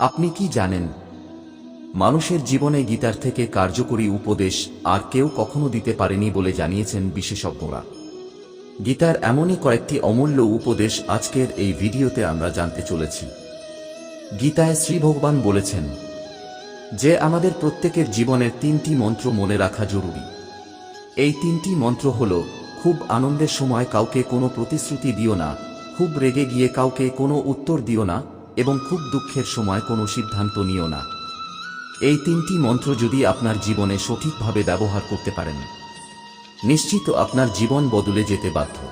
আপনি কি জানেন? মানুষের জীবনে গীতার থেকে কার্যকরী উপদেশ আর কেউ কখনো দিতে পারেনি বলে জানিয়েছেন বিশেষজ্ঞরা। গীতার এমনই কয়েকটি অমূল্য উপদেশ আজকের এই ভিডিওতে আমরা জানতে চলেছি। গীতায় শ্রী ভগবান বলেছেন, যে আমাদের প্রত্যেকের জীবনের তিনটি মন্ত্র মনে রাখা জরুরি। এই তিনটি মন্ত্র হল, খুব আনন্দের সময় কাউকে কোনো প্রতিশ্রুতি দিও না, খুব রেগে গিয়ে কাউকে কোনো উত্তর দিও না এবং খুব দুঃখের সময় কোনো সিদ্ধান্ত নিও না। এই তিনটি মন্ত্র যদি আপনার জীবনে সঠিকভাবে ব্যবহার করতে পারেন, নিশ্চিত আপনার জীবন বদলে যেতে বাধ্য।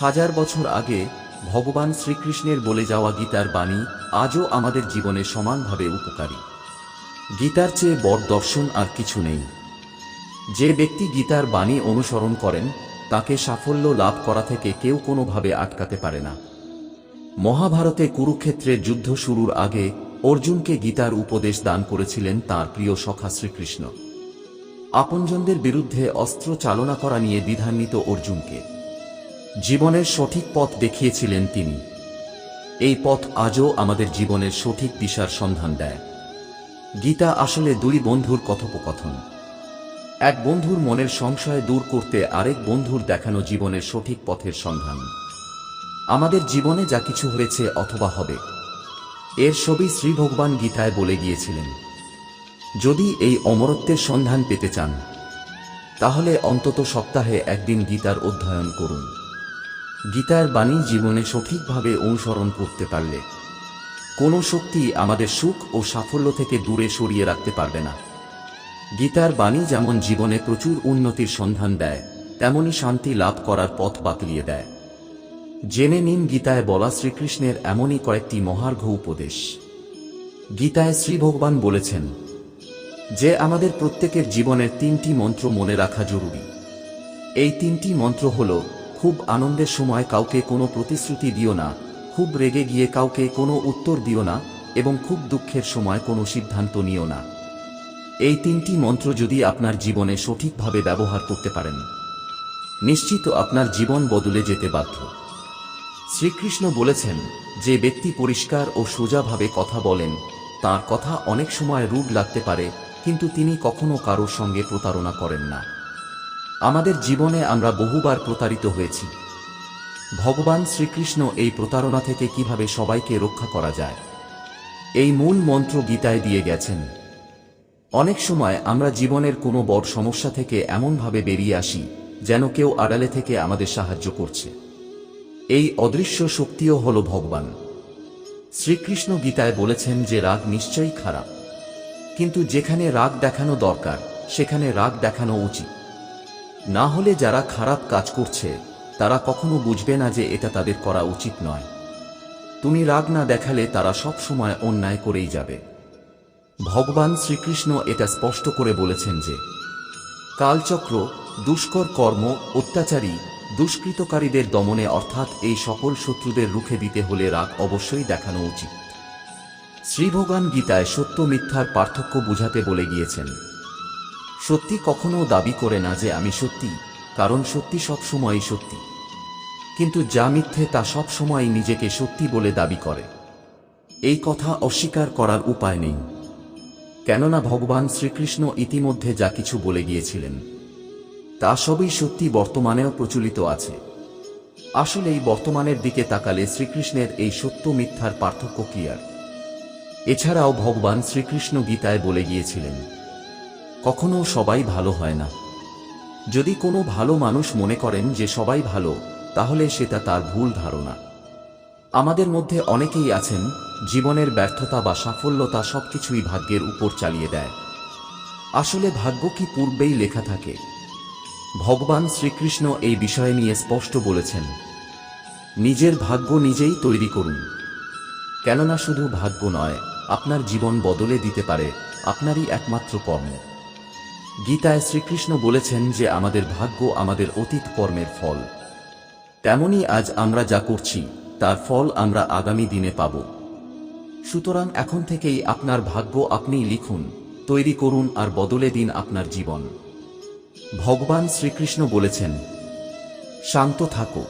হাজার বছর আগে ভগবান শ্রীকৃষ্ণের বলে যাওয়া গীতার বাণী আজও আমাদের জীবনে সমানভাবে উপকারী। গীতার চেয়ে বড় দর্শন আর কিছু নেই। যে ব্যক্তি গীতার বাণী অনুসরণ করেন, তাকে সাফল্য লাভ করা থেকে কেউ কোনোভাবে আটকাতে পারে না। মহাভারতে কুরুক্ষেত্রের যুদ্ধ শুরুর আগে অর্জুনকে গীতার উপদেশ দান করেছিলেন তার প্রিয় সখা শ্রীকৃষ্ণ। আপনজনদের বিরুদ্ধে অস্ত্র চালনা করা নিয়ে বিধান্বিত অর্জুনকে। জীবনের সঠিক পথ দেখিয়েছিলেন তিনি। এই পথ আজও আমাদের জীবনের সঠিক দিশার সন্ধান দেয়। গীতা আসলে দুই বন্ধুর কথোপকথন। এক বন্ধুর মনের সংশয় দূর করতে আরেক বন্ধুর দেখানো জীবনের সঠিক পথের সন্ধান। আমাদের জীবনে যা কিছু হয়েছে অথবা হবে, এর সবই শ্রী ভগবান গীতায় বলে গিয়েছিলেন। যদি এই অমরত্বের সন্ধান পেতে চান, তাহলে অন্তত সপ্তাহে একদিন গীতার অধ্যয়ন করুন। গীতার বাণী জীবনে সঠিকভাবে অনুসরণ করতে পারলে কোনো শক্তি আমাদের সুখ ও সাফল্য থেকে দূরে সরিয়ে রাখতে পারবে না। গীতার বাণী যেমন জীবনে প্রচুর উন্নতির সন্ধান দেয়, তেমনি শান্তি লাভ করার পথ বাতলিয়ে দেয়। জেনে নিন গীতায় বলা শ্রীকৃষ্ণের এমনই কয়েকটি মহার্ঘ উপদেশ। গীতায় শ্রী ভগবান বলেছেন, যে আমাদের প্রত্যেকের জীবনের তিনটি মন্ত্র মনে রাখা জরুরি। এই তিনটি মন্ত্র হল, খুব আনন্দের সময় কাউকে কোনো প্রতিশ্রুতি দিও না, খুব রেগে গিয়ে কাউকে কোনো উত্তর দিও না, এবং খুব দুঃখের সময় কোনো সিদ্ধান্ত নিও না। এই তিনটি মন্ত্র যদি আপনার জীবনে সঠিকভাবে ব্যবহার করতে পারেন, নিশ্চিত আপনার জীবন বদলে যেতে বাধ্য। শ্রীকৃষ্ণ বলেছেন, যে ব্যক্তি পরিষ্কার ও সোজাভাবে কথা বলেন, তার কথা অনেক সময় রূপ লাগতে পারে, কিন্তু তিনি কখনো কারোর সঙ্গে প্রতারণা করেন না। আমাদের জীবনে আমরা বহুবার প্রতারিত হয়েছি। ভগবান শ্রীকৃষ্ণ এই প্রতারণা থেকে কীভাবে সবাইকে রক্ষা করা যায়? এই মূল মন্ত্র গীতায় দিয়ে গেছেন, অনেক সময় আমরা জীবনের কোনো বড় সমস্যা থেকে এমনভাবে বেরিয়ে আসি, যেন কেউ আড়ালে থেকে আমাদের সাহায্য করছে। এই অদৃশ্য শক্তিও হল ভগবান। শ্রীকৃষ্ণ গীতায় বলেছেন যে রাগ নিশ্চয়ই খারাপ। কিন্তু যেখানে রাগ দেখানো দরকার, সেখানে রাগ দেখানো উচিত। না হলে যারা খারাপ কাজ করছে, তারা কখনো বুঝবে না যে এটা তাদের করা উচিত নয়। তুমি রাগ না দেখালে তারা সব সময় অন্যায় করেই যাবে। ভগবান শ্রীকৃষ্ণ এটা স্পষ্ট করে বলেছেন যে, কালচক্র, দুষ্কর কর্ম, অত্যাচারী দুষ্কৃতকারীদের দমনে অর্থাৎ এই সকল শত্রুদের রুখে দিতে হলে রাগ অবশ্যই দেখানো উচিত। শ্রীভগবান গীতায় সত্য মিথ্যার পার্থক্য বুঝাতে বলে গিয়েছেন, সত্যি কখনো দাবি করে না যে আমি সত্যি, কারণ সত্যি সবসময়ই সত্যি। কিন্তু যা মিথ্যে তা সবসময় নিজেকে সত্যি বলে দাবি করে। এই কথা অস্বীকার করার উপায় নেই। কেননা ভগবান শ্রীকৃষ্ণ ইতিমধ্যে যা কিছু বলে গিয়েছিলেন তা সবই সত্যি বর্তমানেও প্রচলিত আছে। আসলে এই বর্তমানের দিকে তাকালে শ্রীকৃষ্ণের এই সত্য মিথ্যার পার্থক্য ক্লিয়ার এছাড়াও ভগবান শ্রীকৃষ্ণ গীতায় বলে গিয়েছিলেন, কখনো সবাই ভালো হয় না। যদি কোনো ভালো মানুষ মনে করেন যে সবাই ভালো, তাহলে সেটা তার ভুল ধারণা। আমাদের মধ্যে অনেকেই আছেন, জীবনের ব্যর্থতা বা সাফল্যতা সবকিছুই ভাগ্যের উপর চালিয়ে দেয়। আসলে ভাগ্য কি পূর্বেই লেখা থাকে? ভগবান শ্রীকৃষ্ণ এই বিষয়ে নিয়ে স্পষ্ট বলেছেন। নিজের ভাগ্য নিজেই তৈরি করুন। কেননা শুধু ভাগ্য নয়, আপনার জীবন বদলে দিতে পারে, আপনারই একমাত্র কর্ম। গীতায় শ্রীকৃষ্ণ বলেছেন যে আমাদের ভাগ্য আমাদের অতীত কর্মের ফল। তেমনি আজ আমরা যা করছি, তার ফল আমরা আগামী দিনে পাব। সুতরাং এখন থেকেই আপনার ভাগ্য আপনিই লিখুন, তৈরি করুন আর বদলে দিন আপনার জীবন। ভগবান শ্রীকৃষ্ণ বলেছেন, শান্ত থাকো,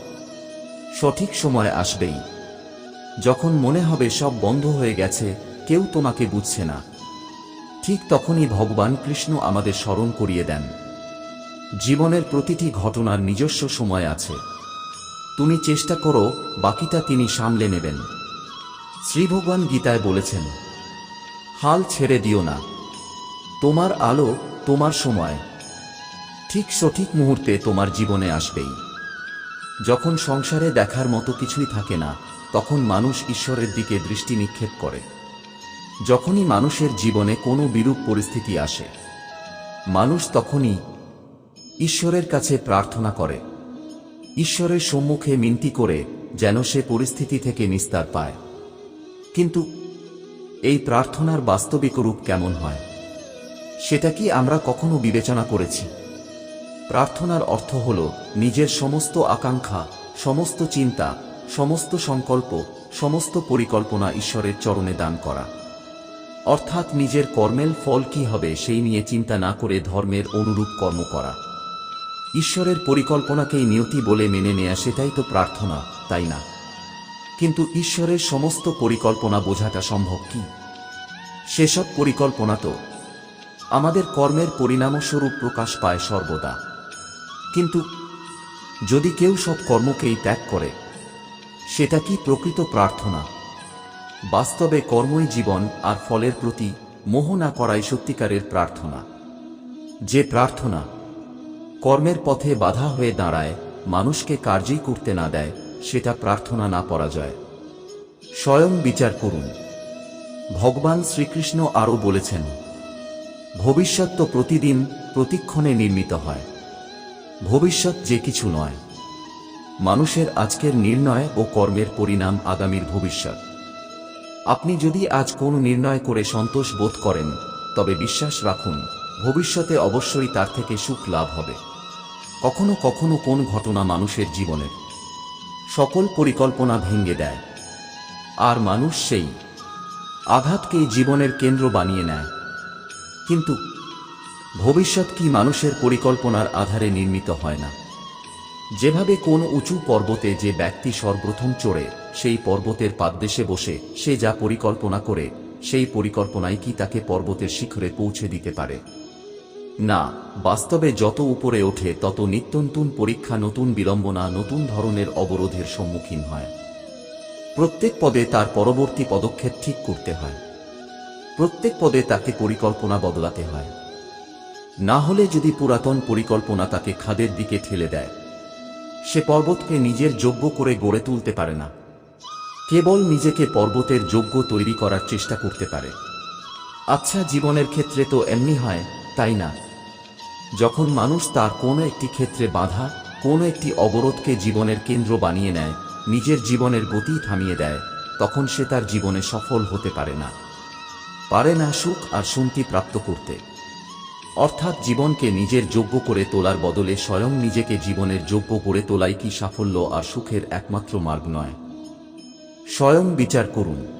সঠিক সময় আসবেই। যখন মনে হবে সব বন্ধ হয়ে গেছে, কেউ তোমাকে বুঝছে না। ঠিক তখনই ভগবান কৃষ্ণ আমাদের স্মরণ করিয়ে দেন। জীবনের প্রতিটি ঘটনার নিজস্ব সময় আছে। তুমি চেষ্টা করো, বাকিটা তিনি সামলে নেবেন। শ্রী ভগবান গীতায় বলেছেন, হাল ছেড়ে দিও না। তোমার আলো তোমার সময়। ঠিক সঠিক মুহূর্তে তোমার জীবনে আসবেই। যখন সংসারে দেখার মতো কিছুই থাকে না, তখন মানুষ ঈশ্বরের দিকে দৃষ্টি নিক্ষেপ করে। যখনই মানুষের জীবনে কোনো বিরূপ পরিস্থিতি আসে, মানুষ তখনই ঈশ্বরের কাছে প্রার্থনা করে। ঈশ্বরের সম্মুখে মিনতি করে যেন সে পরিস্থিতি থেকে নিস্তার পায়। কিন্তু এই প্রার্থনার বাস্তবিক রূপ কেমন হয়, সেটা কি আমরা কখনো বিবেচনা করেছি? প্রার্থনার অর্থ হল নিজের সমস্ত আকাঙ্ক্ষা, সমস্ত চিন্তা, সমস্ত সংকল্প, সমস্ত পরিকল্পনা ঈশ্বরের চরণে দান করা। অর্থাৎ নিজের কর্মের ফল কি হবে সেই নিয়ে চিন্তা না করে ধর্মের অনুরূপ কর্ম করা। ঈশ্বরের পরিকল্পনাকেই নিয়তি বলে মেনে নেয়া সেটাই তো প্রার্থনা, তাই না? কিন্তু ঈশ্বরের সমস্ত পরিকল্পনা বোঝাটা সম্ভব কি? সেসব পরিকল্পনা তো আমাদের কর্মের পরিণামস্বরূপ প্রকাশ পায় সর্বদা। কিন্তু যদি কেউ সব কর্মকেই ত্যাগ করে, সেটা কি প্রকৃত প্রার্থনা? বাস্তবে কর্মই জীবন আর ফলের প্রতি মোহ না করাই সত্যিকারের প্রার্থনা। যে প্রার্থনা কর্মের পথে বাধা হয়ে দাঁড়ায়, মানুষকে কার্যই করতে না দেয়, সেটা প্রার্থনা না পরাজয়। স্বয়ং বিচার করুন। ভগবান শ্রীকৃষ্ণ আরও বলেছেন, ভবিষ্যৎ তো প্রতিদিন প্রতিক্ষণে নির্মিত হয়। ভবিষ্যৎ যে কিছু নয়। মানুষের আজকের নির্ণয় ও কর্মের পরিণাম আগামীর ভবিষ্যৎ। আপনি যদি আজ কোন নির্ণয় করে সন্তোষ বোধ করেন, তবে বিশ্বাস রাখুন, ভবিষ্যতে অবশ্যই তার থেকে সুখ লাভ হবে। কখনো কখনো কোন ঘটনা মানুষের জীবনের সকল পরিকল্পনা ভেঙে দেয়। আর মানুষ সেই আঘাতকেই জীবনের কেন্দ্র বানিয়ে নেয়। কিন্তু ভবিষ্যৎ কি মানুষের পরিকল্পনার আধারে নির্মিত হয় না? যেভাবে কোন উঁচু পর্বতে যে ব্যক্তি সর্বপ্রথম চড়ে, সেই পর্বতের পাদদেশে বসে সে যা পরিকল্পনা করে, সেই পরিকল্পনাই কি তাকে পর্বতের শিখরে পৌঁছে দিতে পারে? না, বাস্তবে যত উপরে ওঠে, তত নিত্যন্তন পরীক্ষা, নতুন বিড়ম্বনা, নতুন ধরনের অবরোধের সম্মুখীন হয়। প্রত্যেক পদে তার পরবর্তী পদক্ষেপ ঠিক করতে হয়। প্রত্যেক পদে তাকে পরিকল্পনা বদলাতে হয়। না হলে যদি পুরাতন পরিকল্পনা তাকে খাদের দিকে ঠেলে দেয়, সে পর্বতকে নিজের যোগ্য করে গড়ে তুলতে পারে না। কেবল নিজেকে পর্বতের যোগ্য তৈরি করার চেষ্টা করতে পারে। আচ্ছা জীবনের ক্ষেত্রে তো এমনি হয়, তাই না? যখন মানুষ তার কোনো একটি ক্ষেত্রে বাধা, কোনো একটি অবরোধকে জীবনের কেন্দ্র বানিয়ে নেয়, নিজের জীবনের গতি থামিয়ে দেয়, তখন সে তার জীবনে সফল হতে পারে না। পারে না সুখ আর শান্তি প্রাপ্ত করতে। অর্থাৎ জীবনকে নিজের যোগ্য করে তোলার বদলে স্বয়ং নিজেকে জীবনের যোগ্য করে তোলাই কি সাফল্য আর সুখের একমাত্র মার্গ নয়। স্বয়ং বিচার করুন।